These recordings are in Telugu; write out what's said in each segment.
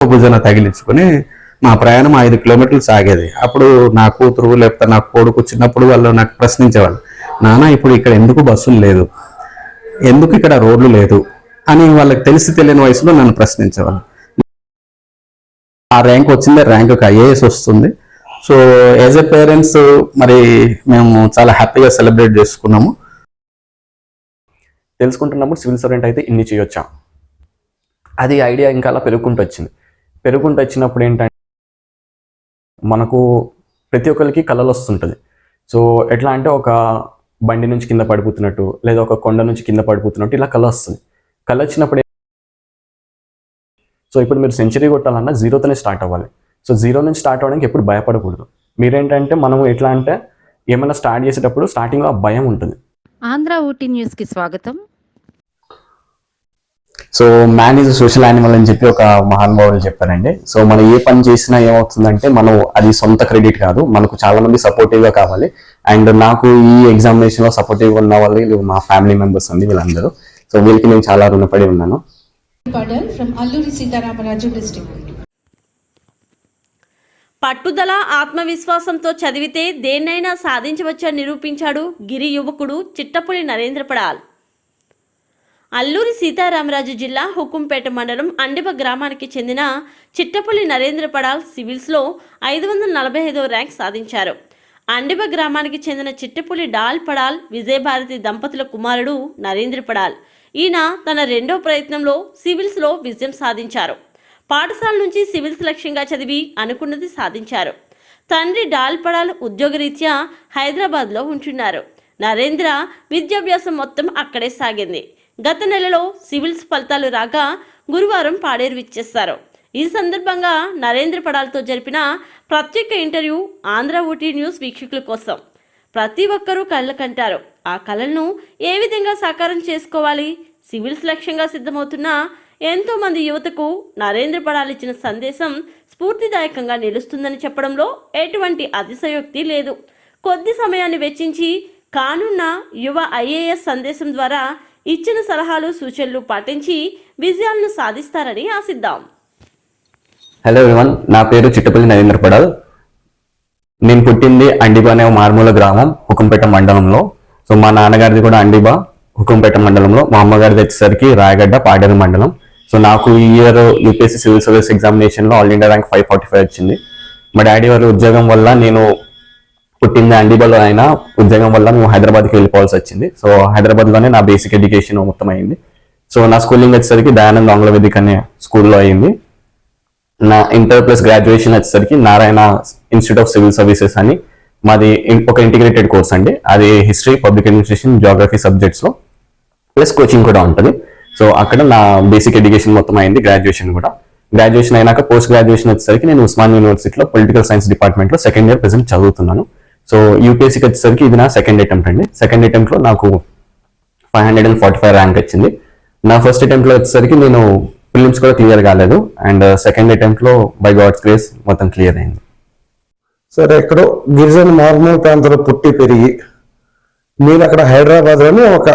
భుజన తగిలించుకొని మా ప్రయాణం ఐదు కిలోమీటర్లు సాగేది. అప్పుడు నా కూతురు లేకపోతే నా కొడుకు చిన్నప్పుడు వాళ్ళు నాకు ప్రశ్నించేవాళ్ళు నాన్న ఇప్పుడు ఇక్కడ ఎందుకు బస్సులు లేదు? ఎందుకు ఇక్కడ రోడ్లు లేదు? అని వాళ్ళకి తెలిసి తెలియని వయసులో నన్ను ప్రశ్నించేవాళ్ళు. ఆ ర్యాంక్ వచ్చిందే ర్యాంక్ ఐఏఎస్ వస్తుంది. సో యాజ్ ఎ పేరెంట్స్ మరి మేము చాలా హ్యాపీగా సెలబ్రేట్ చేసుకున్నాము. తెలుసుకుంటున్నప్పుడు సివిల్ సర్వెంట్ అయితే ఇన్ని చేయొచ్చా? అది ఐడియా ఇంకా అలా పెరుగుకుంటూ వచ్చింది. పెరుగుకుంటూ వచ్చినప్పుడు ఏంటంటే మనకు ప్రతి ఒక్కరికి కళలు వస్తుంటుంది సో ఎట్లా అంటే ఒక బండి నుంచి కింద పడిపోతున్నట్టు లేదా ఒక కొండ నుంచి కింద పడిపోతున్నట్టు ఇలా కళ వస్తుంది కళ వచ్చినప్పుడు సో ఇప్పుడు మీరు సెంచరీ కొట్టాలన్నా జీరోతోనే స్టార్ట్ అవ్వాలి. సో జీరో నుంచి స్టార్ట్ అవ్వడానికి ఎప్పుడు భయపడకూడదు. మీరేంటంటే మనం ఎట్లా అంటే ఏమైనా స్టార్ట్ చేసేటప్పుడు స్టార్టింగ్లో ఆ భయం ఉంటుంది. ఆంధ్ర ఊటీ న్యూస్కి స్వాగతం. So man is social animal అని చెప్పి ఒక మహానుభావులు చెప్పారండి. సో మనం ఏ పని చేసినా ఏమవుతుందంటే మనం అది సొంత క్రెడిట్ కాదు. మనకు చాలా మంది సపోర్టివ్గా కావాలి. అండ్ నాకు ఈ ఎగ్జామినేషన్లో సపోర్టివ్ ఉన్న వాళ్ళు మా ఫ్యామిలీ మెంబర్స్ అండి వీళ్ళందరూ. సో వీళ్ళకి నేను చాలా రుణపడి ఉన్నాను. పట్టుదల ఆత్మవిశ్వాసంతో చదివితే దేన్నైనా సాధించవచ్చని నిరూపించాడు గిరి యువకుడు చిట్టపులి నరేంద్ర పడాల్ అల్లూరి సీతారామరాజు జిల్లా హుకుంపేట మండలం అండిబ గ్రామానికి చెందిన చిట్టపల్లి నరేంద్ర పడాల్ సివిల్స్లో ఐదు వందల నలభై ఐదో ర్యాంక్ సాధించారు. అండిబ గ్రామానికి చెందిన చిట్టపల్లి డాల్ పడాల్ విజయభారతి దంపతుల కుమారుడు నరేంద్ర పడాల్. ఈయన తన రెండో ప్రయత్నంలో సివిల్స్లో విజయం సాధించారు. పాఠశాల నుంచి సివిల్స్ లక్ష్యంగా చదివి అనుకున్నది సాధించారు. తండ్రి డాల్ పడాల్ ఉద్యోగరీత్యా హైదరాబాద్లో ఉంటున్నారు. నరేంద్ర విద్యాభ్యాసం మొత్తం అక్కడే సాగింది. గత నెలలో సివిల్స్ ఫలితాలు రాగా గురువారం పాడేరు ఇచ్చేస్తారు ఈ సందర్భంగా నరేంద్ర పడాల్తో జరిపిన ప్రత్యేక ఇంటర్వ్యూ ఆంధ్ర ఊటీ న్యూస్ వీక్షకుల కోసం. ప్రతి ఒక్కరూ కళ్ళ కంటారు. ఆ కళలను ఏ విధంగా సాకారం చేసుకోవాలి? సివిల్స్ లక్ష్యంగా సిద్ధమవుతున్న ఎంతోమంది యువతకు నరేంద్ర పడాల్ ఇచ్చిన సందేశం స్ఫూర్తిదాయకంగా నిలుస్తుందని చెప్పడంలో ఎటువంటి అతిశయోక్తి లేదు. కొద్ది సమయాన్ని వెచ్చించి కానున్న యువ ఐఏఎస్ సందేశం ద్వారా ఇచ్చిన సలహాలు సూచనలు పాటించి విజయాలను సాధిస్తారని ఆశిద్దాం. హలో ఎవరివన్ నా పేరు చిట్టపల్లి నరేంద్ర పడాల్. నేను పుట్టింది అండిబా అనే మార్మూల గ్రామం హుకుంపేట మండలంలో. సో మా నాన్నగారిది కూడా అండిబా హుకుంపేట మండలంలో. మా అమ్మగారిది వచ్చేసరికి రాయగడ్డ పాడేరు మండలం. సో నాకు ఈ ఇయర్ యూపీఎస్సీ సివిల్ సర్వీస్ ఎగ్జామినేషన్లో all India rank five forty five వచ్చింది. మా డాడీ వారి ఉద్యోగం వల్ల నేను పుట్టింది అండిబాలో అయినా ఉద్యోగం వల్ల మేము హైదరాబాద్కి వెళ్ళిపోవాల్సి వచ్చింది. సో హైదరాబాద్లోనే నా బేసిక్ ఎడ్యుకేషన్ మొత్తం అయింది. సో నా స్కూలింగ్ వచ్చేసరికి దయానంద్ ఆంగ్ల వేదిక అనే స్కూల్లో అయింది. నా ఇంటర్ ప్లస్ గ్రాడ్యుయేషన్ వచ్చేసరికి Narayana institute of civil services అని మాది ఒక ఇంటిగ్రేటెడ్ కోర్స్ అండి. అది హిస్టరీ పబ్లిక్ అడ్మినిస్ట్రేషన్ జాగ్రఫీ సబ్జెక్ట్స్లో. ప్లస్ కోచింగ్ కూడా ఉంటుంది. సో అక్కడ నా బేసిక్ ఎడ్యుకేషన్ మొత్తం అయింది గ్రాడ్యుయేషన్ కూడా. గ్రాడ్యుయేషన్ అయినాక పోస్ట్ గ్రాడ్యుయేషన్ వచ్చేసరికి నేను ఉస్మాన్ యూనివర్సిటీలో పొలిటికల్ సైన్స్ డిపార్ట్మెంట్లో సెకండ్ ఇయర్ ప్రెసెంట్ చదువుతున్నాను. సో యూపీఎస్సీకి వచ్చేసరికి ఇది నా సెకండ్ అటెంప్ట్ అండి. సెకండ్ అటెంప్ట్లో నాకు five hundred and forty five rank వచ్చింది. నా ఫస్ట్ అటెంప్ట్లో వచ్చేసరికి నేను ఫిలిమ్స్ కూడా క్లియర్ కాలేదు. అండ్ సెకండ్ అటెంప్ట్లో బై గాడ్స్ గ్రేస్ మొత్తం క్లియర్ అయింది. సరే ఎక్కడో గిరిజన మారుమూల ప్రాంతంలో పుట్టి పెరిగి మీరు అక్కడ హైదరాబాద్లోనే ఒక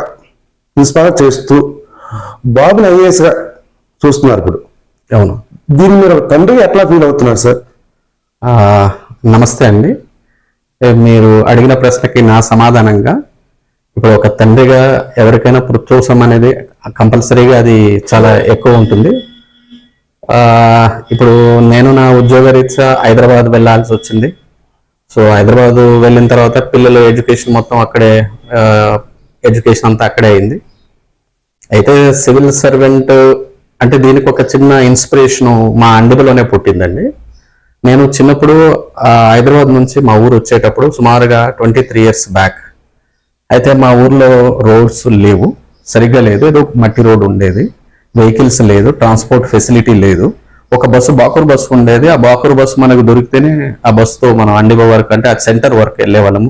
ఇన్స్పైర్ చేస్తూ బాబుని ఐఏఎస్గా చూస్తున్నారు ఇప్పుడు. అవును. దీన్ని మీరు తండ్రి ఎట్లా ఫీల్ అవుతున్నారు సార్? నమస్తే అండి. మీరు అడిగిన ప్రశ్నకి నా సమాధానంగా ఇప్పుడు ఒక తండ్రిగా ఎవరికైనా పుత్రోత్సవం అనేది కంపల్సరీగా అది చాలా ఎక్కువ ఉంటుంది. ఇప్పుడు నేను నా ఉద్యోగ రీత్యా హైదరాబాద్ వెళ్ళాల్సి వచ్చింది. సో హైదరాబాద్ వెళ్ళిన తర్వాత పిల్లల ఎడ్యుకేషన్ మొత్తం అక్కడే ఎడ్యుకేషన్ అంతా అక్కడే అయింది. అయితే సివిల్ సర్వెంట్ అంటే దీనికి ఒక చిన్న ఇన్స్పిరేషన్ మా అండిబలోనే పుట్టిందండి. నేను చిన్నప్పుడు హైదరాబాద్ నుంచి మా ఊరు వచ్చేటప్పుడు సుమారుగా ట్వంటీ త్రీ ఇయర్స్ బ్యాక్. అయితే మా ఊర్లో రోడ్స్ లేవు సరిగ్గా లేదు. ఏదో మట్టి రోడ్ ఉండేది. వెహికల్స్ లేదు ట్రాన్స్పోర్ట్ ఫెసిలిటీ లేదు. ఒక బస్సు బాకూర్ బస్సు ఉండేది. ఆ బాకూర్ బస్సు మనకు దొరికితేనే ఆ బస్సుతో మనం అండిబో వరకు అంటే ఆ సెంటర్ వరకు వెళ్ళే వాళ్ళము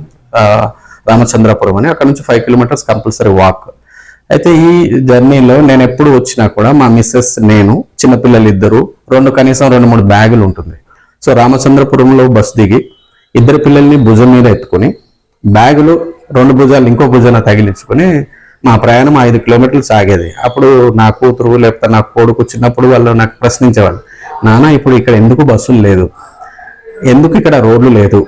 రామచంద్రపురం అని. అక్కడ నుంచి ఫైవ్ కిలోమీటర్స్ కంపల్సరీ వాక్. అయితే ఈ జర్నీలో నేను ఎప్పుడు వచ్చినా కూడా మా మిస్సెస్ నేను చిన్నపిల్లలు ఇద్దరు రెండు కనీసం రెండు మూడు బ్యాగులు ఉంటుంది. సో రామచంద్రపురంలో బస్ దిగి ఇద్దరు పిల్లల్ని భుజం మీద ఎత్తుకుని బ్యాగులు రెండు భుజాలు ఇంకో భుజాన తగిలించుకుని మా ప్రయాణం ఐదు కిలోమీటర్లు సాగేది. అప్పుడు నా కూతురు లేకపోతే నా కొడుకు చిన్నప్పుడు వాళ్ళు నాకు ప్రశ్నించేవాళ్ళు నాన్న ఇప్పుడు ఇక్కడ ఎందుకు బస్సులు లేదు? ఎందుకు ఇక్కడ రోడ్లు లేదు?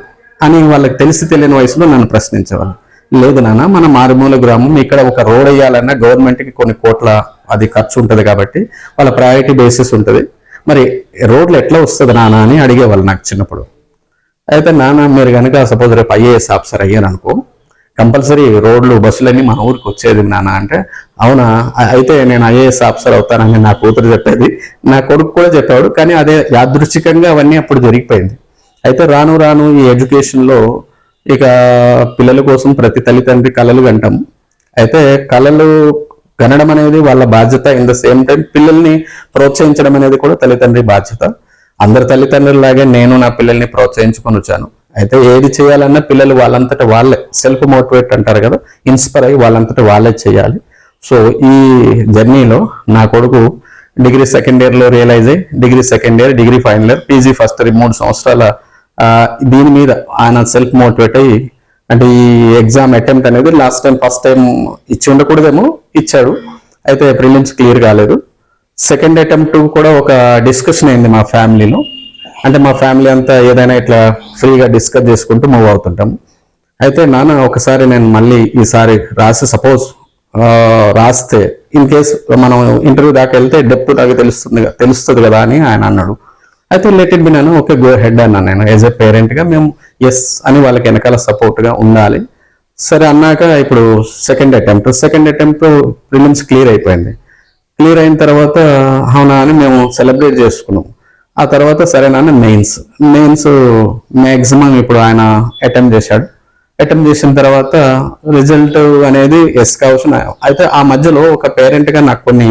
అని వాళ్ళకి తెలిసి తెలియని వయసులో నన్ను ప్రశ్నించేవాళ్ళు. లేదు నాన్న మన మారుమూల గ్రామం ఇక్కడ ఒక రోడ్ వేయాలన్నా గవర్నమెంట్కి కొన్ని కోట్ల అది ఖర్చు ఉంటుంది కాబట్టి వాళ్ళ ప్రయారిటీ బేసిస్ ఉంటుంది. మరి రోడ్లు ఎట్లా వస్తుంది నాన్న అని అడిగేవాళ్ళు నాకు చిన్నప్పుడు. అయితే నాన్న మీరు కనుక సపోజ్ రేపు ఐఏఎస్ ఆఫీసర్ అయ్యారు అనుకో కంపల్సరీ రోడ్లు బస్సులన్నీ మా ఊరికి వచ్చేది నాన్న అంటే అవునా? అయితే నేను ఐఏఎస్ ఆఫీసర్ అవుతానని నా కూతురు చెప్పేది. నా కొడుకు కూడా చెప్పాడు కానీ అదే యాదృచ్ఛికంగా అవన్నీ అప్పుడు జరిగిపోయింది. అయితే రాను రాను ఈ ఎడ్యుకేషన్లో ఇక పిల్లల కోసం ప్రతి తల్లిదండ్రి కళలు వింటాం అయితే కళలు కనడం అనేది వాళ్ళ బాధ్యత ఇన్ ద సేమ్ టైం పిల్లల్ని ప్రోత్సహించడం అనేది కూడా తల్లిదండ్రి బాధ్యత. అందరి తల్లిదండ్రులలాగే నేను నా పిల్లల్ని ప్రోత్సహించుకొని వచ్చాను. అయితే ఏది చేయాలన్నా పిల్లలు వాళ్ళంతట వాళ్ళే సెల్ఫ్ మోటివేట్ అంటారు కదా ఇన్స్పైర్ అయ్యి వాళ్ళంతట వాళ్ళే చేయాలి. సో ఈ జర్నీలో నా కొడుకు డిగ్రీ సెకండ్ ఇయర్లో రియలైజ్ అయ్యి degree second year degree final year PG first year మూడు సంవత్సరాల దీని మీద ఆయన సెల్ఫ్ మోటివేట్ అయ్యి అంటే ఈ ఎగ్జామ్ అటెంప్ట్ అనేది లాస్ట్ టైం ఫస్ట్ టైం ఇచ్చి ఉండకూడదేమో ఇచ్చాడు. అయితే ప్రిలిమ్స్ క్లియర్ కాలేదు. సెకండ్ అటెంప్ట్ కూడా ఒక డిస్కషన్ అయింది మా ఫ్యామిలీలో. అంటే మా ఫ్యామిలీ అంతా ఏదైనా ఇట్లా ఫ్రీగా డిస్కస్ చేసుకుంటూ మూవ్ అవుతుంటాం. అయితే నాన్న ఒకసారి నేను మళ్ళీ ఈసారి రాసి సపోజ్ రాస్తే ఇన్ కేస్ మనం ఇంటర్వ్యూ దాకా వెళ్తే డెప్త్ దాకా తెలుస్తుంది తెలుస్తుంది కదా అని ఆయన అన్నాడు. అయితే లెట్ ఇట్ బి నేను ఓకే గో హెడ్ అన్నా నేను. యాజ్ ఎ పేరెంట్గా మేము ఎస్ అని వాళ్ళకి వెనకాల సపోర్ట్గా ఉండాలి. సరే అన్నాక ఇప్పుడు second attempt second attempt prelims clear అయిపోయింది. క్లియర్ అయిన తర్వాత అవునా అని మేము సెలబ్రేట్ చేసుకున్నాం. ఆ తర్వాత సరే నాన్న మెయిన్స్ మెయిన్స్ మ్యాక్సిమం ఇప్పుడు ఆయన అటెంప్ట్ చేశాడు. అటెంప్ట్ చేసిన తర్వాత రిజల్ట్ అనేది ఎస్ కావచ్చు అయితే ఆ మధ్యలో ఒక పేరెంట్గా నాకు కొన్ని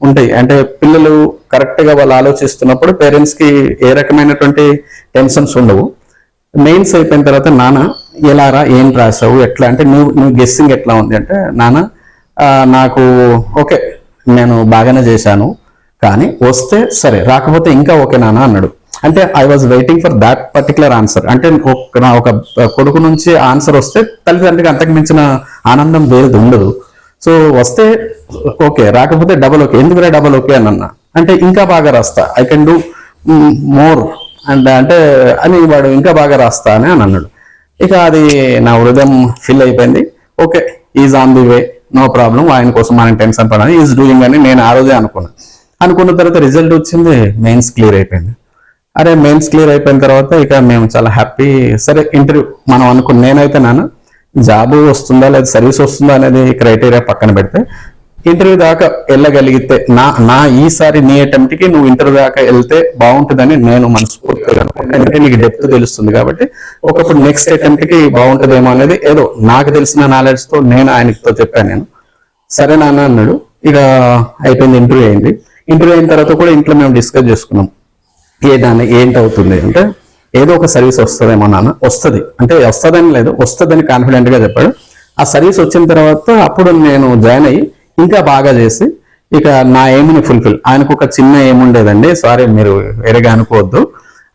ఉంటాయి. అంటే పిల్లలు కరెక్ట్గా వాళ్ళు ఆలోచిస్తున్నప్పుడు పేరెంట్స్కి ఏ రకమైనటువంటి టెన్షన్స్ ఉండవు. మెయిన్స్ అయిపోయిన తర్వాత నాన్న ఎలా రా? ఏం రాసావు? ఎట్లా? అంటే నువ్వు నువ్వు గెస్సింగ్ ఎట్లా ఉంది? అంటే నాన్న నాకు ఓకే నేను బాగానే చేశాను కానీ వస్తే సరే రాకపోతే ఇంకా ఓకే నాన్న అన్నాడు. అంటే I was waiting for that particular answer అంటే నా ఒక కొడుకు నుంచి ఆన్సర్ వస్తే తల్లిదండ్రులకు అంతకు మించిన ఆనందం వేరేది ఉండదు. సో వస్తే ఓకే రాకపోతే డబల్ ఓకే ఎందుకురా డబల్ ఓకే అని అన్నా. అంటే ఇంకా బాగా రాస్తా. I can do more and అంటే అని వాడు ఇంకా బాగా రాస్తా అని అని అన్నాడు. ఇక అది నా హృదయం ఫిల్ అయిపోయింది. Okay is on the way no problem ఆయన కోసం మనం టెన్షన్ పడాలి. ఈజ్ డూయింగ్ అని నేను ఆ రోజే అనుకున్నాను అనుకున్న తర్వాత రిజల్ట్ వచ్చింది. మెయిన్స్ క్లియర్ అయిపోయింది. అరే మెయిన్స్ క్లియర్ అయిపోయిన తర్వాత ఇక మేము చాలా హ్యాపీ సరే ఇంటర్వ్యూ మనం అనుకున్న నేనైతే నాన్న జాబ్ వస్తుందా లేదా సర్వీస్ వస్తుందా అనేది క్రైటీరియా పక్కన పెడితే ఇంటర్వ్యూ దాకా వెళ్ళగలిగితే నా నా ఈసారి నీ అటెంప్ట్కి నువ్వు ఇంటర్వ్యూ దాకా వెళ్తే బాగుంటుందని నేను మనస్ఫూర్తిగా అనుకుంటున్నాను. ఎందుకంటే నీకు డెప్త్ తెలుస్తుంది కాబట్టి ఒకప్పుడు నెక్స్ట్ అటెంప్ట్కి బాగుంటుందేమో అనేది ఏదో నాకు తెలిసిన నాలెడ్జ్తో నేను ఆయనతో చెప్పాను నేను. సరే నాన్న అన్నాడు ఇక అయిపోయింది ఇంటర్వ్యూ అయింది. ఇంటర్వ్యూ అయిన తర్వాత కూడా ఇంట్లో మేము డిస్కస్ చేసుకున్నాం. ఏ దాన్ని ఏంటి అవుతుంది అంటే ఏదో ఒక సర్వీస్ వస్తుందేమో నాన్న వస్తుంది. అంటే వస్తుందని లేదు వస్తుందని కాన్ఫిడెంట్గా చెప్పాడు. ఆ సర్వీస్ వచ్చిన తర్వాత అప్పుడు నేను జాయిన్ అయ్యి ఇంకా బాగా చేసి ఇక నా ఎయిమ్ని ఫుల్ఫిల్ ఆయనకు ఒక చిన్న ఎయిమ్ ఉండేదండి. సారీ మీరు వేరేగా అనుకోవద్దు.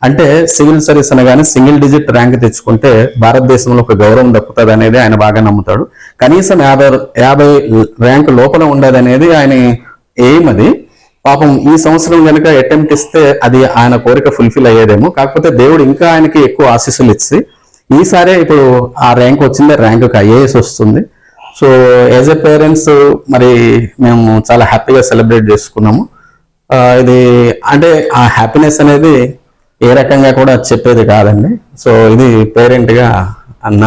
అంటే సివిల్ సర్వీస్ అనగానే సింగిల్ డిజిట్ ర్యాంక్ తెచ్చుకుంటే భారతదేశంలో ఒక గౌరవం దక్కుతుంది అనేది ఆయన బాగా నమ్ముతాడు. కనీసం యాభై యాభై ర్యాంక్ లోపల ఉండేది అనేది ఆయన ఎయిమ్ అది. పాపం ఈ సంవత్సరం కనుక అటెంప్ట్ ఇస్తే అది ఆయన కోరిక ఫుల్ఫిల్ అయ్యేదేమో. కాకపోతే దేవుడు ఇంకా ఆయనకి ఎక్కువ ఆశీస్సులు ఇచ్చి ఈసారే ఇప్పుడు ఆ ర్యాంక్ వచ్చింది ర్యాంక్ ఐఏఎస్ వస్తుంది. సో యాజ్ ఎ పేరెంట్స్ మరి మేము చాలా హ్యాపీగా సెలబ్రేట్ చేసుకున్నాము. ఇది అంటే ఆ హ్యాపీనెస్ అనేది ఏ రకంగా కూడా చెప్పేది కాదండి. సో ఇది పేరెంట్గా అన్న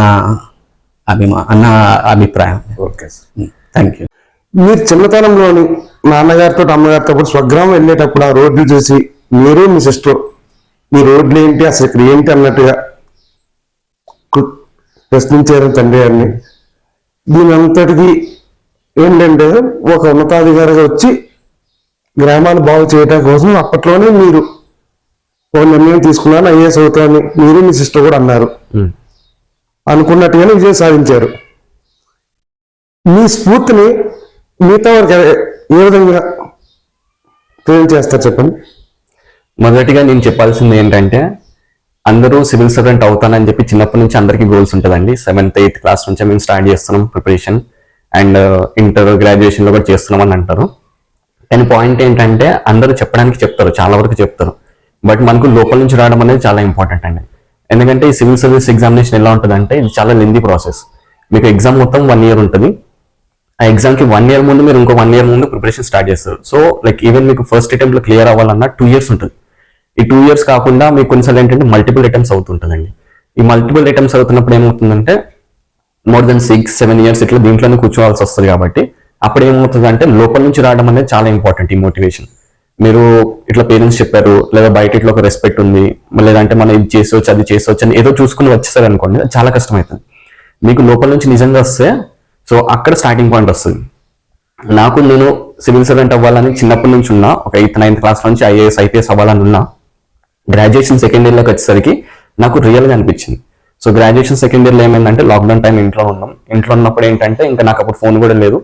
అభిమా అన్న అభిప్రాయం. ఓకే థ్యాంక్ యూ మీరు చిన్నతనంలోని నాన్నగారితో అమ్మగారితో పాటు స్వగ్రామం వెళ్ళేటప్పుడు ఆ రోడ్లు చూసి మీరు మీ సిస్టర్ ఈ రోడ్లు ఏంటి అసలు ఇక్కడ ఏంటి అన్నట్టుగా ప్రశ్నించారు తండ్రి గారిని. దీని అంతటికి ఏంటంటే ఒక ఉన్నతాధికారిగా వచ్చి గ్రామాన్ని బాగు చేయడం కోసం అప్పట్లోనే మీరు ఒక నిర్ణయం తీసుకున్నాను ఐఏఎస్ అవుతాను మీరు మీ సిస్టర్ కూడా అన్నారు. అనుకున్నట్టుగానే విజయం సాధించారు. మీ స్ఫూర్తిని మిగతా వారికి ఏ విధంగా ప్రేరణ చేస్తారు చెప్పండి? మొదటిగా నేను చెప్పాల్సింది ఏంటంటే అందరూ సివిల్ సర్వెంట్ అవుతానని చెప్పి చిన్నప్పటి నుంచి అందరికీ గోల్స్ ఉంటుందండి. సెవెంత్ ఎయిత్ క్లాస్ నుంచి మేము స్టార్ట్ చేస్తున్నాం ప్రిపరేషన్. అండ్ uh, ఇంటర్ గ్రాడ్యుయేషన్లో కూడా చేస్తున్నాం అని అంటారు. కానీ పాయింట్ ఏంటంటే అందరూ చెప్పడానికి చెప్తారు చాలా వరకు చెప్తారు. బట్ మనకు లోపల నుంచి రావడం అనేది చాలా ఇంపార్టెంట్ అండి. ఎందుకంటే ఈ సివిల్ సర్వీస్ ఎగ్జామినేషన్ ఎలా ఉంటుందంటే ఇది చాలా లెందీ ప్రాసెస్. మీకు ఎగ్జామ్ మొత్తం వన్ ఇయర్ ఉంటుంది. ఆ ఎగ్జామ్కి వన్ ఇయర్ ముందు మీరు ఇంకో వన్ ఇయర్ ముందు ప్రిపరేషన్ స్టార్ట్ చేస్తారు. సో లైక్ ఈవెన్ మీకు ఫస్ట్ అటెంప్ట్ క్లియర్ అవ్వాలన్నా టూ ఇయర్స్ ఉంటుంది. ఈ టూ ఇయర్స్ కాకుండా మీకు కొన్నిసార్లు ఏంటంటే మల్టిపుల్ అటెంప్ట్స్ అవుతుంటుందండి. ఈ మల్టిపుల్ అటెంప్ట్స్ అవుతున్నప్పుడు ఏమవుతుందంటే more than six seven years ఇట్లా దీంట్లోనే కూర్చోవాల్సి వస్తుంది కాబట్టి అప్పుడు ఏమవుతుంది అంటే లోపల నుంచి రావడం అనేది చాలా ఇంపార్టెంట్ ఈ మోటివేషన్ మీరు ఇట్లా పేరెంట్స్ చెప్పారు లేదా బయట ఇట్లా ఒక రెస్పెక్ట్ ఉంది లేదంటే మనం ఇది చేసవచ్చు అది చేసవచ్చు అని ఏదో చూసుకుని వచ్చేసారు అనుకోండి చాలా కష్టం అవుతుంది మీకు లోపల నుంచి నిజంగా వస్తే సో అక్కడ స్టార్టింగ్ పాయింట్ వస్తుంది. నాకు నేను సివిల్ సర్వెంట్ అవ్వాలని చిన్నప్పటి నుంచి ఉన్నా ఒక ఎయిత్ నైన్త్ క్లాస్ నుంచి ఐఏఎస్ ఐపీఎస్ అవ్వాలని ఉన్నా గ్రాడ్యుయేషన్ సెకండ్ ఇయర్లోకి వచ్చేసరికి నాకు రియల్గా అనిపించింది. సో గ్రాడ్యుయేషన్ సెకండ్ ఇయర్లో ఏమైందంటే లాక్డౌన్ టైం ఇంట్లో ఉన్నాం. ఇంట్లో ఉన్నప్పుడు ఏంటంటే ఇంకా నాకు అప్పుడు ఫోన్ కూడా లేదు.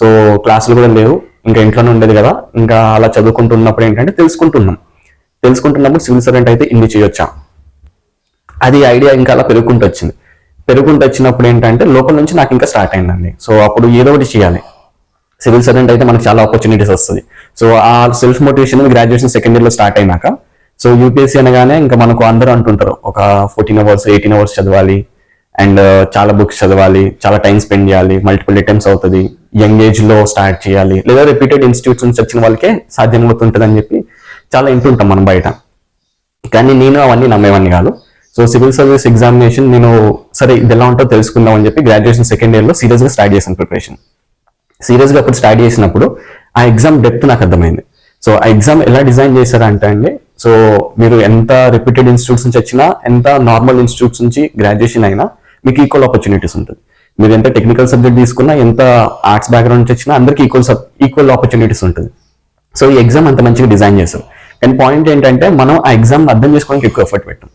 సో క్లాసులు కూడా లేవు. ఇంకా ఇంట్లోనే ఉండేది కదా. ఇంకా అలా చదువుకుంటున్నప్పుడు ఏంటంటే తెలుసుకుంటున్నాం. తెలుసుకుంటున్నప్పుడు సివిల్ సర్వెంట్ అయితే ఇన్ని చేయొచ్చా? అది ఐడియా ఇంకా అలా పెరుగుకుంటూ వచ్చింది. పెరుగుకుంటూ వచ్చినప్పుడు ఏంటంటే లోపల నుంచి నాకు ఇంకా స్టార్ట్ అయిందండి. సో అప్పుడు ఏదో ఒకటి చేయాలి. సివిల్ సర్వెంట్ అయితే మనకు చాలా ఆపర్చునిటీస్ వస్తుంది. సో ఆ సెల్ఫ్ మోటివేషన్ గ్రాడ్యుయేషన్ సెకండ్ ఇయర్లో స్టార్ట్ అయినాక సో యూపీఎస్సీ అనగానే ఇంకా మనకు అందరూ అంటుంటారు ఒక ఫోర్టీన్ అవర్స్ ఎయిటీన్ అవర్స్ చదవాలి అండ్ uh, చాలా బుక్స్ చదవాలి చాలా టైం స్పెండ్ చేయాలి మల్టిపుల్ అటెంప్ట్స్ అవుతుంది యంగ్ ఏజ్లో స్టార్ట్ చేయాలి లేదా రిపీటెడ్ ఇన్స్టిట్యూట్స్ నుంచి వచ్చిన వాళ్ళకే సాధ్యమవుతుంటుంది అని చెప్పి చాలా వింటుంటాం మనం బయట. కానీ నేను అవన్నీ నమ్మేవాడిని కాదు. సో సివిల్ సర్వీస్ ఎగ్జామినేషన్ నేను సరే ఇది ఎలా ఉంటుందో తెలుసుకుందాం అని చెప్పి గ్రాడ్యుయేషన్ సెకండ్ ఇయర్లో సీరియస్గా స్టార్ట్ చేశాను ప్రిపరేషన్ సీరియస్గా అప్పుడు స్టార్ట్ చేసినప్పుడు ఆ ఎగ్జామ్ డెప్త్ నాకు అర్థమైంది. సో ఆ ఎగ్జామ్ ఎలా డిజైన్ చేశారంటే అండి సో మీరు ఎంత రిపీటెడ్ ఇన్స్టిట్యూట్స్ నుంచి వచ్చినా ఎంత నార్మల్ ఇన్స్టిట్యూట్స్ నుంచి గ్రాడ్యుయేషన్ అయినా మీకు ఈక్వల్ ఆపర్చునిటీస్ ఉంటుంది. మీరు ఎంత టెక్నికల్ సబ్జెక్ట్ తీసుకున్నా ఎంత ఆర్ట్స్ బ్యాక్గ్రౌండ్ నుంచి వచ్చినా అందరికి ఈక్వల్ ఈక్వల్ ఆపర్చునిటీస్ ఉంటుంది. సో ఈ ఎగ్జామ్ అంత మంచిగా డిజైన్ చేశారు. అండ్ పాయింట్ ఏంటంటే మనం ఆ ఎగ్జామ్ అర్థం చేసుకోవడానికి ఎక్కువ ఎఫర్ట్ పెట్టాం.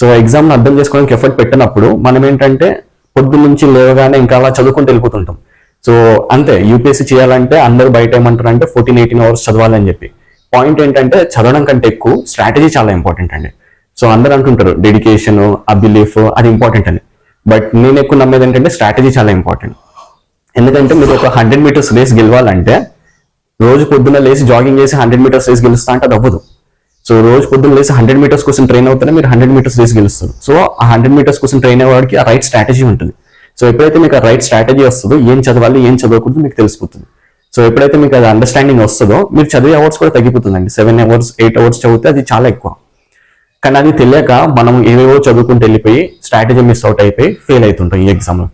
సో ఎగ్జామ్ అర్థం చేసుకోవడానికి ఎఫర్ట్ పెట్టినప్పుడు మనం ఏంటంటే పొద్దు నుంచి లేవగానే ఇంకా అలా చదువుకుంటూ వెళ్ళిపోతుంటాం. సో అంతే యూపీఎస్సీ చేయాలంటే అందరూ బయట ఏమంటారు అంటే ఫోర్టీన్ ఎయిటీన్ అవర్స్ చదవాలని చెప్పి. పాయింట్ ఏంటంటే చదవడం కంటే ఎక్కువ స్ట్రాటజీ చాలా ఇంపార్టెంట్ అండి. సో అందరూ అనుకుంటారు డెడికేషన్ ఆ బిలీఫ్ అది ఇంపార్టెంట్ అని. బట్ నేను ఎక్కువ నమ్మేది ఏంటంటే స్ట్రాటజీ చాలా ఇంపార్టెంట్ ఎందుకంటే మీరు ఒక హండ్రెడ్ మీటర్స్ రేస్ గెలవాలంటే రోజు పొద్దున్న లేచి జాగింగ్ చేసి హండ్రెడ్ మీటర్స్ రేస్ గెలుస్తా అంటే అది అవ్వదు. సో రోజు పొద్దున్న లేసి హండ్రెడ్ మీటర్స్ కోసం ట్రైన్ అవుతానే మీరు హండ్రెడ్ మీటర్స్ రేస్ గెలుస్తారు. సో ఆ హండ్రెడ్ మీటర్స్ కోసం ట్రైన్ అయ్యేవాడికి ఆ రైట్ స్ట్రాటజీ ఉంటుంది. సో ఎప్పుడైతే మీకు ఆ రైట్ స్ట్రాటజీ వస్తుందో ఏం చదవాలి ఏం చదవకూడదు మీకు తెలిసిపోతుంది. సో ఎప్పుడైతే మీకు అది అండర్స్టాండింగ్ వస్తుందో మీరు చదివే అవర్స్ కూడా తగ్గిపోతుందండి. సెవెన్ అవర్స్ ఎయిట్ అవర్స్ చదివితే అది చాలా ఎక్కువ. కానీ అది తెలియక మనం ఏవేవో చదువుకుంటూ వెళ్ళిపోయి స్ట్రాటజీ మిస్ అవుట్ అయిపోయి ఫెయిల్ అవుతుంటాం ఈ ఎగ్జామ్లో.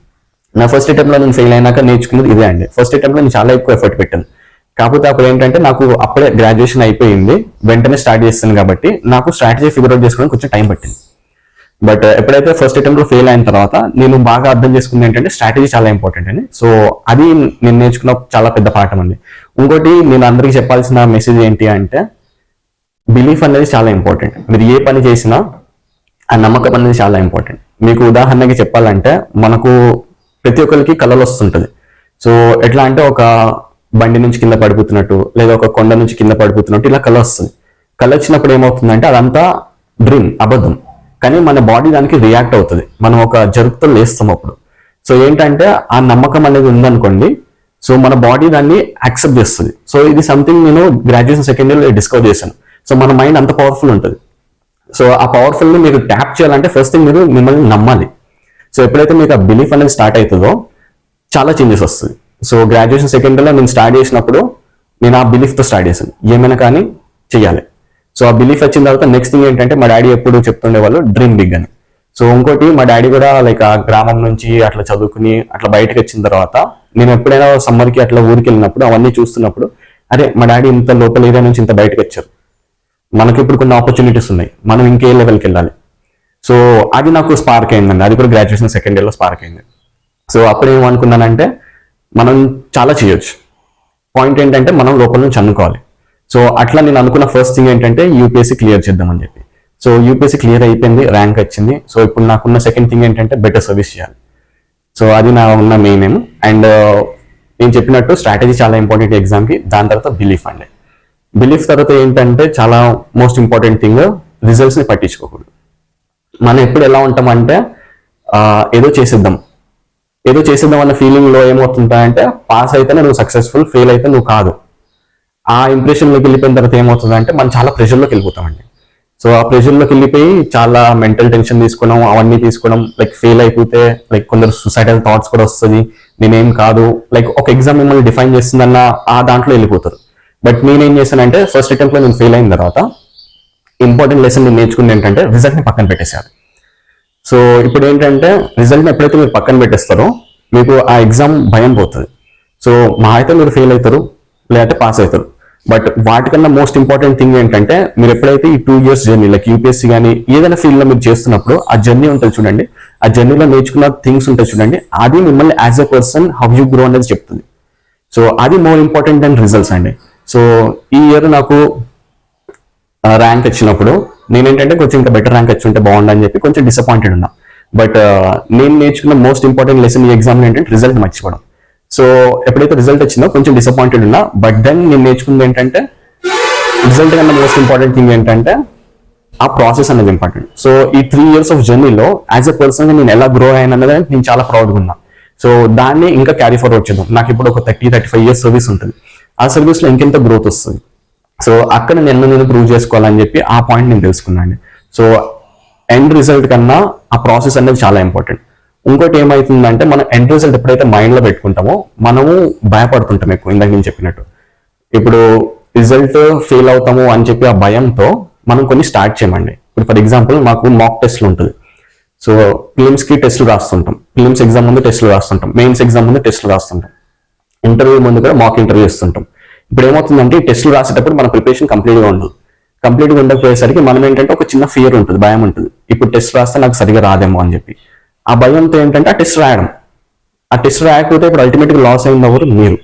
నా ఫస్ట్ అటెంప్ట్లో నేను ఫెయిల్ అయినాక నేర్చుకున్నది ఇదే అండి. ఫస్ట్ అటెంప్ట్లో నేను చాలా ఎక్కువ ఎఫర్ట్ పెట్టాను. కాకపోతే అప్పుడు ఏంటంటే నాకు అప్పుడే గ్రాడ్యుయేషన్ అయిపోయింది. వెంటనే స్టార్ట్ చేస్తాను కాబట్టి నాకు స్ట్రాటజీ ఫిగర్ అవుట్ చేసుకోవడానికి కొంచెం టైం పట్టింది. బట్ uh, ఎప్పుడైతే ఫస్ట్ అటెంప్ట్లో ఫెయిల్ అయిన తర్వాత నేను బాగా అర్థం చేసుకుంది ఏంటంటే స్ట్రాటజీ చాలా ఇంపార్టెంట్ అని. సో అది నేను నేర్చుకున్న చాలా పెద్ద పాఠం అండి. ఇంకోటి నేను అందరికీ చెప్పాల్సిన మెసేజ్ ఏంటి అంటే బిలీఫ్ అనేది చాలా ఇంపార్టెంట్ మీరు ఏ పని చేసినా ఆ నమ్మకం అనేది చాలా ఇంపార్టెంట్ మీకు ఉదాహరణకి చెప్పాలంటే మనకు ప్రతి ఒక్కరికి కళలు వస్తుంటుంది. సో ఎట్లా అంటే ఒక బండి నుంచి కింద పడిపోతున్నట్టు లేదా ఒక కొండ నుంచి కింద పడిపోతున్నట్టు ఇలా కళ వస్తుంది. కళ వచ్చినప్పుడు ఏమవుతుందంటే అదంతా డ్రీమ్ అబద్ధం. కానీ మన బాడీ దానికి రియాక్ట్ అవుతుంది. మనం ఒక జరుపుతో లేస్తాం అప్పుడు. సో ఏంటంటే ఆ నమ్మకం అనేది ఉందనుకోండి సో మన బాడీ దాన్ని యాక్సెప్ట్ చేస్తుంది. సో ఇది సంథింగ్ నేను గ్రాడ్యుయేషన్ సెకండ్ ఇయర్లో డిస్కవర్ చేశాను. సో మన మైండ్ అంత పవర్ఫుల్ ఉంటుంది. సో ఆ పవర్ఫుల్ని మీరు ట్యాప్ చేయాలంటే ఫస్ట్ థింగ్ మీరు మిమ్మల్ని నమ్మాలి. సో ఎప్పుడైతే మీకు ఆ బిలీఫ్ అనేది స్టార్ట్ అవుతుందో చాలా చేంజెస్ వస్తుంది సో గ్రాడ్యుయేషన్ సెకండ్ ఇయర్లో నేను స్టార్ట్ చేసినప్పుడు నేను ఆ బిలీఫ్తో స్టార్ట్ చేశాను. ఏమైనా కానీ చెయ్యాలి. సో ఆ బిలీఫ్ వచ్చిన తర్వాత నెక్స్ట్ థింగ్ ఏంటంటే మా డాడీ ఎప్పుడు చెప్తుండే వాళ్ళు డ్రీమ్ బిగ్ అని. సో ఇంకోటి మా డాడీ కూడా లైక్ ఆ గ్రామం నుంచి అట్లా చదువుకుని అట్లా బయటకు వచ్చిన తర్వాత నేను ఎప్పుడైనా సమ్మర్కి అట్లా ఊరికి వెళ్ళినప్పుడు అవన్నీ చూస్తున్నప్పుడు అరే మా డాడీ ఇంత లోకల్ ఏరియా నుంచి ఇంత బయటకు వచ్చారు. మనకి ఇప్పుడు కొన్ని ఆపర్చునిటీస్ ఉన్నాయి. మనం ఇంకే లెవెల్కి వెళ్ళాలి. సో అది నాకు స్పార్క్ అయిందండి. అది కూడా గ్రాడ్యుయేషన్ సెకండ్ ఇయర్లో స్పార్క్ అయింది. సో అప్పుడు ఏమనుకున్నానంటే మనం చాలా చేయొచ్చు. పాయింట్ ఏంటంటే మనం లోపల నుంచి అనుకోవాలి సో అట్లా నేను అనుకున్న ఫస్ట్ థింగ్ ఏంటంటే యూపీఎస్సీ క్లియర్ చేద్దామని చెప్పి. సో యూపీఎస్సీ క్లియర్ అయిపోయింది ర్యాంక్ వచ్చింది. సో ఇప్పుడు నాకున్న సెకండ్ థింగ్ ఏంటంటే బెటర్ సర్వీస్ చేయాలి. సో అది నా ఉన్న మెయిన్ ఏం అండ్ నేను చెప్పినట్టు స్ట్రాటజీ చాలా ఇంపార్టెంట్ ఎగ్జామ్కి దాని తర్వాత బిలీఫ్ అండి. బిలీఫ్ తర్వాత ఏంటంటే చాలా మోస్ట్ ఇంపార్టెంట్ థింగ్ రిజల్ట్స్ని పట్టించుకోకూడదు. మనం ఎప్పుడు ఎలా ఉంటామంటే uh, ఏదో చేసేద్దాం. ఏదో చేసేద్దాం అన్న ఫీలింగ్లో ఏమవుతుందంటే పాస్ అయితేనే నువ్వు సక్సెస్ఫుల్ ఫెయిల్ అయితే నువ్వు కాదు. ఆ ఇంప్రెషన్లోకి వెళ్ళిపోయిన తర్వాత ఏమవుతుందంటే మనం చాలా ప్రెషర్లోకి వెళ్ళిపోతామండి. సో ఆ ప్రెషర్లోకి వెళ్ళిపోయి చాలా మెంటల్ టెన్షన్ తీసుకోవడం అవన్నీ తీసుకోవడం లైక్ ఫెయిల్ అయిపోతే లైక్ కొందరు సుసైడల్ థాట్స్ కూడా వస్తుంది. నేనేం కాదు. లైక్ ఒక ఎగ్జామ్ మిమ్మల్ని డిఫైన్ చేస్తుందన్న ఆ దాంట్లో వెళ్ళిపోతారు. బట్ నేనేం చేశానంటే ఫస్ట్ అటెంప్ట్లో నేను ఫెయిల్ అయిన తర్వాత ఇంపార్టెంట్ లెసన్ నేను నేర్చుకుంది ఏంటంటే రిజల్ట్ని పక్కన పెట్టేశారు సో ఇప్పుడు ఏంటంటే రిజల్ట్ ఎప్పుడైతే మీరు పక్కన పెట్టేస్తారో మీకు ఆ ఎగ్జామ్ భయం పోతుంది. సో మా అయితే మీరు ఫెయిల్ అవుతారు లేదంటే పాస్ అవుతారు. బట్ వాటికన్నా మోస్ట్ ఇంపార్టెంట్ థింగ్ ఏంటంటే మీరు ఎప్పుడైతే ఈ two years journey like UPSC కానీ ఏదైనా ఫీల్డ్లో మీరు చేస్తున్నప్పుడు ఆ జర్నీ ఉంటుంది చూడండి. ఆ జర్నీలో నేర్చుకున్న థింగ్స్ ఉంటాయి చూడండి. అది మిమ్మల్ని as a person how you grow అనేది చెప్తుంది. సో అది మోర్ ఇంపార్టెంట్ దెన్ రిజల్ట్స్ అండి. సో ఈ ఇయర్ నాకు ర్యాంక్ వచ్చినప్పుడు నేనేంటంటే కొంచెం ఇంకా బెటర్ ర్యాంక్ వచ్చి ఉంటే బాగుండని చెప్పి కొంచెం డిసప్పాయింటెడ్ ఉన్నా. బట్ uh, నేను నేర్చుకున్న మోస్ట్ ఇంపార్టెంట్ లెసన్ ఈ ఎగ్జామ్ ఏంటంటే రిజల్ట్ మర్చిపోవడం. సో ఎప్పుడైతే రిజల్ట్ వచ్చిందో కొంచెం డిసప్పాయింటెడ్ ఉన్నా. బట్ దెన్ నేను నేర్చుకుంది ఏంటంటే రిజల్ట్ కన్నా మోస్ట్ ఇంపార్టెంట్ థింగ్ ఏంటంటే ఆ ప్రాసెస్ అనేది ఇంపార్టెంట్ సో ఈ త్రీ ఇయర్స్ ఆఫ్ జర్నీలో యాజ్ ఎ పర్సన్ నేను ఎలా గ్రో అయ్యాను నేను చాలా ప్రౌడ్గా ఉన్నా సో దాన్ని ఇంకా క్యారీ ఫార్వర్డ్ చేద్దాం. నాకు ఇప్పుడు ఒక thirty thirty five years service ఉంటుంది. ఆ సర్వీస్లో ఇంకెంత గ్రోత్ వస్తుంది? సో అక్కడ నేను నేను ప్రూవ్ చేసుకోవాలని చెప్పి ఆ పాయింట్ నేను తెలుసుకున్నాను. సో ఎండ్ రిజల్ట్ కన్నా ఆ ప్రాసెస్ అనేది చాలా ఇంపార్టెంట్ ఇంకోటి ఏమైతుందంటే మనం ఎండ్ రిజల్ట్ ఎప్పుడైతే మైండ్లో పెట్టుకుంటామో మనము భయపడుతుంటాం ఎక్కువ ఇందాక నేను చెప్పినట్టు. ఇప్పుడు రిజల్ట్ ఫెయిల్ అవుతాము అని చెప్పి ఆ భయంతో మనం కొన్ని స్టార్ట్ చేయమండి. ఇప్పుడు ఫర్ ఎగ్జాంపుల్ మాకు మాక్ టెస్ట్లు ఉంటుంది. సో ఫిలిమ్స్కి టెస్ట్లు రాస్తుంటాం. ఫిలిమ్స్ ఎగ్జామ్ ముందు టెస్ట్లు రాస్తుంటాం. మెయిన్స్ ఎగ్జామ్ ముందు టెస్ట్లు రాస్తుంటాం. ఇంటర్వ్యూ ముందు కూడా మాక్ ఇంటర్వ్యూ ఇస్తుంటాం. ఇప్పుడు ఏమవుతుందంటే ఈ టెస్ట్లు రాసేటప్పుడు మన ప్రిపరేషన్ కంప్లీట్గా ఉండదు. కంప్లీట్గా ఉండకపోయేసరికి మనం ఏంటంటే ఒక చిన్న ఫియర్ ఉంటుంది భయం ఉంటుంది. ఇప్పుడు టెస్ట్ రాస్తే నాకు సరిగా రాదేమో అని చెప్పి. ఆ భయంతో ఏంటంటే ఆ టెస్ట్ రాయడం. ఆ టెస్ట్ రాయకపోతే ఇప్పుడు అల్టిమేట్గా లాస్ అయింది ఎవరు మీరు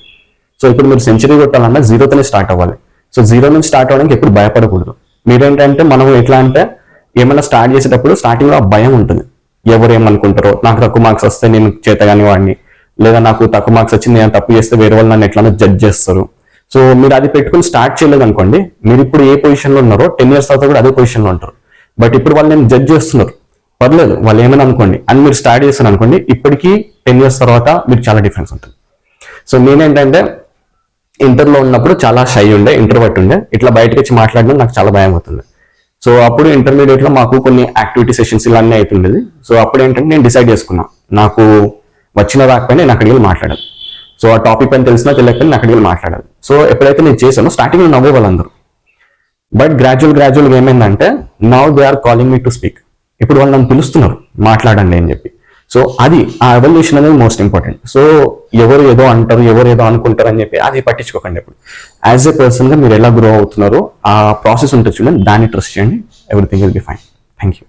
సో ఇప్పుడు మీరు సెంచరీ కొట్టాలన్నా జీరోతోనే స్టార్ట్ అవ్వాలి. సో జీరో నుంచి స్టార్ట్ అవ్వడానికి ఎప్పుడు భయపడకూడదు. మీరేంటంటే మనం ఎట్లా అంటే ఏమైనా స్టార్ట్ చేసేటప్పుడు స్టార్టింగ్లో ఆ భయం ఉంటుంది. ఎవరు ఏమనుకుంటారో నాకు తక్కువ మార్క్స్ వస్తే నేను చేతగాని వాడిని లేదా నాకు తక్కువ మార్క్స్ వచ్చింది నేను తప్పు చేస్తే వేరే వాళ్ళు నన్ను ఎట్లా జడ్జ్ చేస్తారు. సో మీరు అది పెట్టుకుని స్టార్ట్ చేయలేదు అనుకోండి మీరు ఇప్పుడు ఏ పొజిషన్లో ఉన్నారో టెన్ ఇయర్స్ తర్వాత కూడా అదే పొజిషన్లో ఉంటారు. బట్ ఇప్పుడు వాళ్ళు నేను జడ్జ్ చేస్తున్నారు? పర్లేదు వాళ్ళు ఏమైనా అనుకోండి అని మీరు స్టార్ట్ చేస్తారు అనుకోండి ఇప్పటికీ టెన్ ఇయర్స్ తర్వాత మీకు చాలా డిఫరెన్స్ ఉంటుంది. సో నేనేంటంటే ఇంటర్లో ఉన్నప్పుడు చాలా షై ఉండే ఇంటర్వర్ట్ ఉండే ఇట్లా బయటకు వచ్చి మాట్లాడడం నాకు చాలా భయం అవుతుంది. సో అప్పుడు ఇంటర్మీడియట్లో మాకు కొన్ని యాక్టివిటీ సెషన్స్ ఇలానే అవుతుండేది. సో అప్పుడు ఏంటంటే నేను డిసైడ్ చేసుకున్నా నాకు వచ్చిన రాకపోయినా నేను అక్కడికి వెళ్ళి మాట్లాడాలి సో ఆ టాపిక్ పైన తెలిసినా తెలియకపోయినా నేను అక్కడికి వెళ్ళి మాట్లాడాలి. సో ఎప్పుడైతే నేను చేశానో స్టార్టింగ్లో నవ్వే వాళ్ళందరూ. బట్ గ్రాడ్యువల్ గ్రాడ్యువల్గా ఏమైందంటే now they are calling me to speak ఇప్పుడు వాళ్ళు నన్ను పిలుస్తున్నారు మాట్లాడండి అని చెప్పి. సో అది ఆ ఎవల్యూషన్ అనేది మోస్ట్ ఇంపార్టెంట్ సో ఎవరు ఏదో అంటారు ఎవరు ఏదో అనుకుంటారు అని చెప్పి అది పట్టించుకోకండి ఇప్పుడు యాజ్ ఎ పర్సన్గా మీరు ఎలా గ్రో అవుతున్నారో ఆ ప్రాసెస్ ఉంటుంది చూడండి దాన్ని ట్రస్ట్ చేయండి everything will be fine thank you